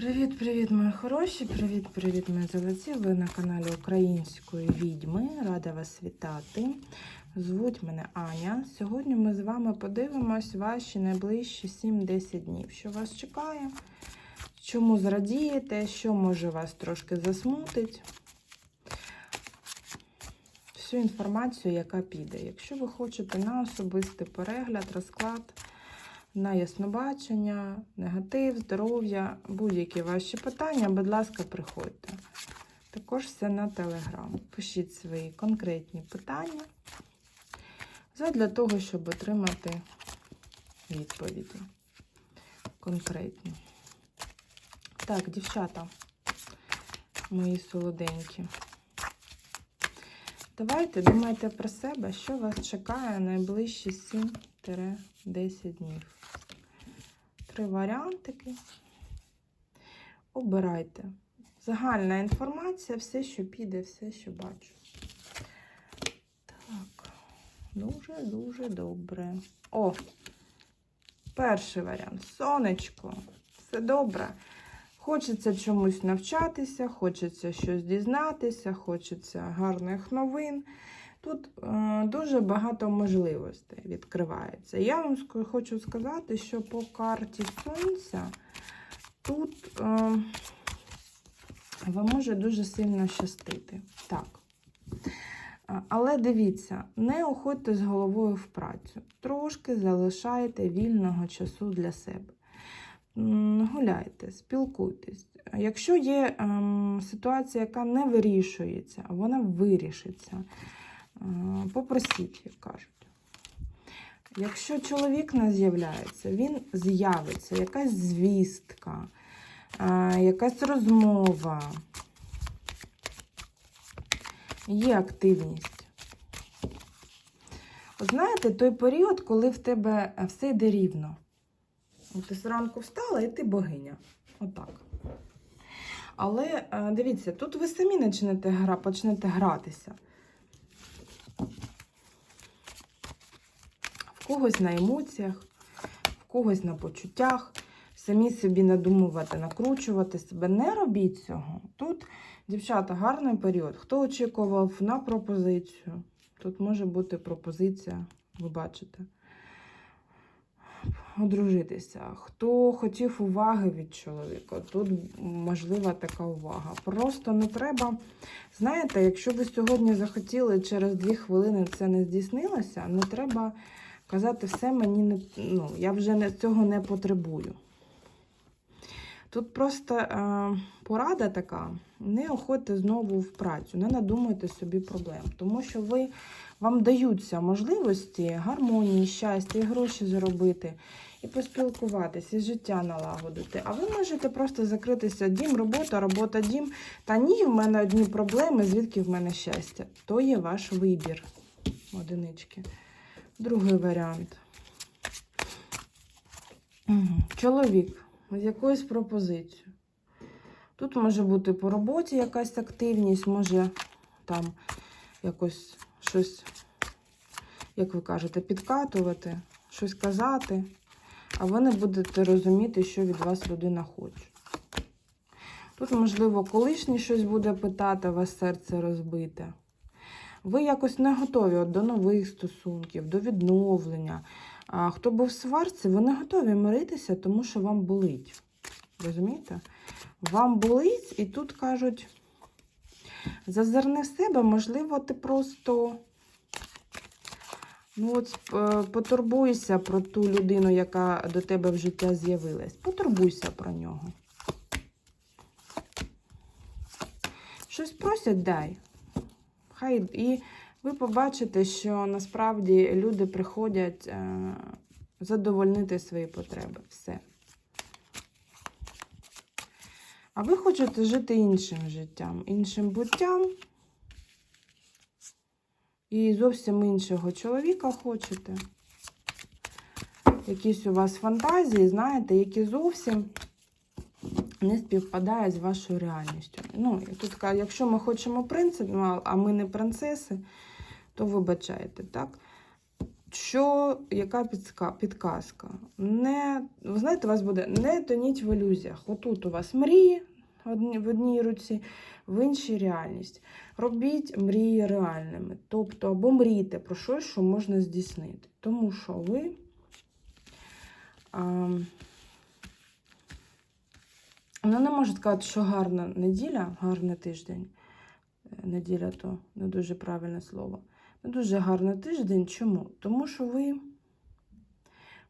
Привіт-привіт, мої хороші! Привіт-привіт, мої золоті! Ви на каналі Української відьми. Рада вас вітати. Звуть мене Аня. Сьогодні ми з вами подивимось ваші найближчі 7-10 днів. Що вас чекає? Чому зрадієте? Що може вас трошки засмутить? Всю інформацію, яка піде. Якщо ви хочете на особистий перегляд, розклад на яснобачення, негатив, здоров'я, будь-які ваші питання, будь ласка, приходьте. Також все на телеграм. Пишіть свої конкретні питання для того, щоб отримати відповіді. Конкретні. Так, дівчата, мої солоденькі. Давайте думайте про себе, що вас чекає найближчі 7-10 днів. Три варіантики. Обирайте. Загальна інформація, все, що піде, все, що бачу. Так, дуже-дуже добре. О! Перший варіант. Сонечко. Все добре. Хочеться чомусь навчатися, хочеться щось дізнатися, хочеться гарних новин. Тут е, дуже багато можливостей відкривається. Я вам хочу сказати, що по карті Сонця тут е, вам може дуже сильно щастити. Так. Але дивіться, не уходьте з головою в працю. Трошки залишайте вільного часу для себе. Гуляйте, спілкуйтесь. Якщо є ем, ситуація, яка не вирішується, вона вирішиться, попросіть, як кажуть. Якщо чоловік не з'являється, він з'явиться, якась звістка, е, якась розмова, є активність. Знаєте, той період, коли в тебе все йде рівно. Ти зранку встала і ти богиня. Отак. Але е, дивіться, тут ви самі почнете, гра, почнете гратися. В когось на емоціях, в когось на почуттях. Самі собі надумувати, накручувати себе. Не робіть цього. Тут, дівчата, гарний період. Хто очікував на пропозицію? Тут може бути пропозиція, ви бачите одружитися. Хто хотів уваги від чоловіка, тут можлива така увага. Просто не треба. Знаєте, якщо ви сьогодні захотіли через дві хвилини це не здійснилося, не треба казати все мені не ну, я вже не, цього не потребую. Тут просто е, порада така: не охотьте знову в працю, не надумуйте собі проблем, тому що ви вам даються можливості гармонії, щастя, і гроші заробити, і поспілкуватися, і життя налагодити. А ви можете просто закритися дім, робота, робота, дім. Та ні, в мене одні проблеми, звідки в мене щастя. То є ваш вибір. Одинички. Другий варіант. Чоловік з якоюсь пропозицією. Тут може бути по роботі якась активність, може там якось щось, як ви кажете, підкатувати, щось казати, а ви не будете розуміти, що від вас людина хоче. Тут, можливо, колишній щось буде питати, а вас серце розбите. Ви якось не готові от до нових стосунків, до відновлення. А хто був в сварці, ви не готові миритися, тому що вам болить. Розумієте? Вам болить, і тут кажуть, зазирни в себе, можливо, ти просто ну, от, е, потурбуйся про ту людину, яка до тебе в життя з'явилась. Потурбуйся про нього. Щось просять, дай. Хай і ви побачите, що насправді люди приходять е, задовольнити свої потреби. Все. А ви хочете жити іншим життям, іншим буттям. І зовсім іншого чоловіка хочете. Якісь у вас фантазії, знаєте, які зовсім не співпадають з вашою реальністю. Ну, тут кажуть, якщо ми хочемо принцип, ну, а- ми не принцеси, то вибачайте, так? Що, яка підказка? Не, ви знаєте, у вас буде не тоніть в ілюзіях. Отут у вас мрії в одній руці, в іншій реальність. Робіть мрії реальними. Тобто, або мрійте про щось, що можна здійснити. Тому що ви. А, ну, не можу сказати, що гарна неділя, гарний тиждень. Е, Неділя то не дуже правильне слово. Не дуже гарний тиждень. Чому? Тому що ви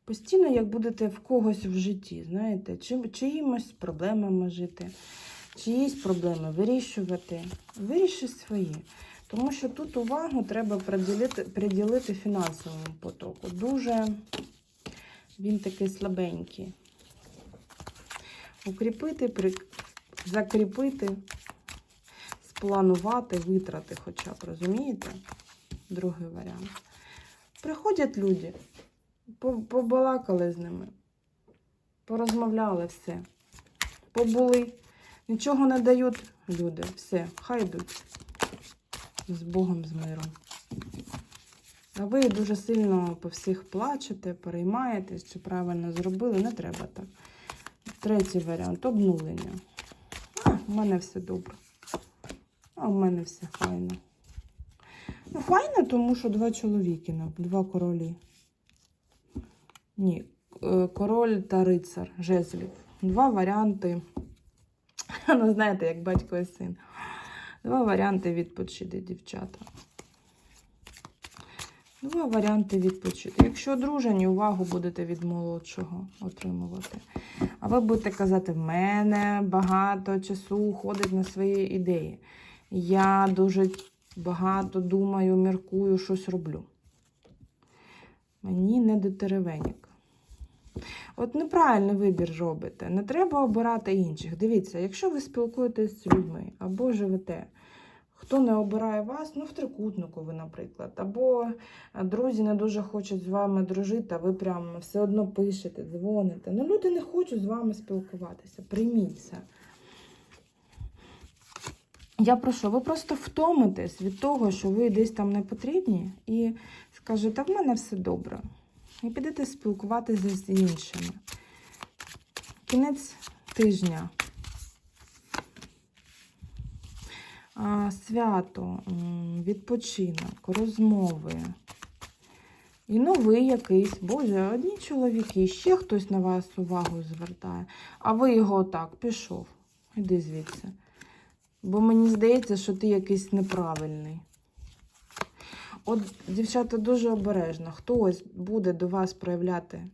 постійно, як будете в когось в житті, знаєте, чи, чиїмось проблемами жити, чиїсь проблеми вирішувати. Вирішіть свої. Тому що тут увагу треба приділити, приділити фінансовому потоку. Дуже він такий слабенький. Укріпити, при... закріпити, спланувати, витрати хоча б, розумієте? Другий варіант. Приходять люди, побалакали з ними, порозмовляли все, побули, нічого не дають люди, все, хай йдуть з Богом, з миром. А ви дуже сильно по всіх плачете, переймаєтесь, чи правильно зробили, не треба так. Третій варіант обнулення. А, у мене все добре. А у мене все файно. Ну, файно, тому що два чоловіки, два королі. Ні, е, король та рицар жезлів. Два варіанти. Ну, знаєте, як батько і син. Два варіанти відпочити, дівчата. Два варіанти відпочити. Якщо одружені, увагу будете від молодшого отримувати. А ви будете казати, в мене багато часу уходить на свої ідеї. Я дуже багато думаю, міркую, щось роблю. Мені не до теревенік. От неправильний вибір робите. Не треба обирати інших. Дивіться, якщо ви спілкуєтесь з людьми або живете, хто не обирає вас, ну в трикутнику ви, наприклад, або друзі не дуже хочуть з вами дружити, а ви прям все одно пишете, дзвоните. Ну, люди не хочуть з вами спілкуватися. Прийміть це. Я прошу, ви просто втомитесь від того, що ви десь там не потрібні, і скажете, в мене все добре. І підете спілкуватися з іншими. Кінець тижня. Свято, відпочинок, розмови. І новий якийсь, боже, одні чоловіки, ще хтось на вас увагу звертає. А ви його так, пішов. Іди звідси. Бо мені здається, що ти якийсь неправильний. От, дівчата, дуже обережно. Хтось буде до вас проявляти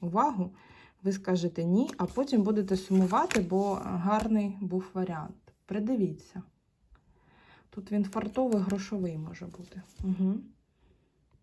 увагу, ви скажете ні, а потім будете сумувати, бо гарний був варіант. Придивіться. Тут він фартовий, грошовий може бути. Угу.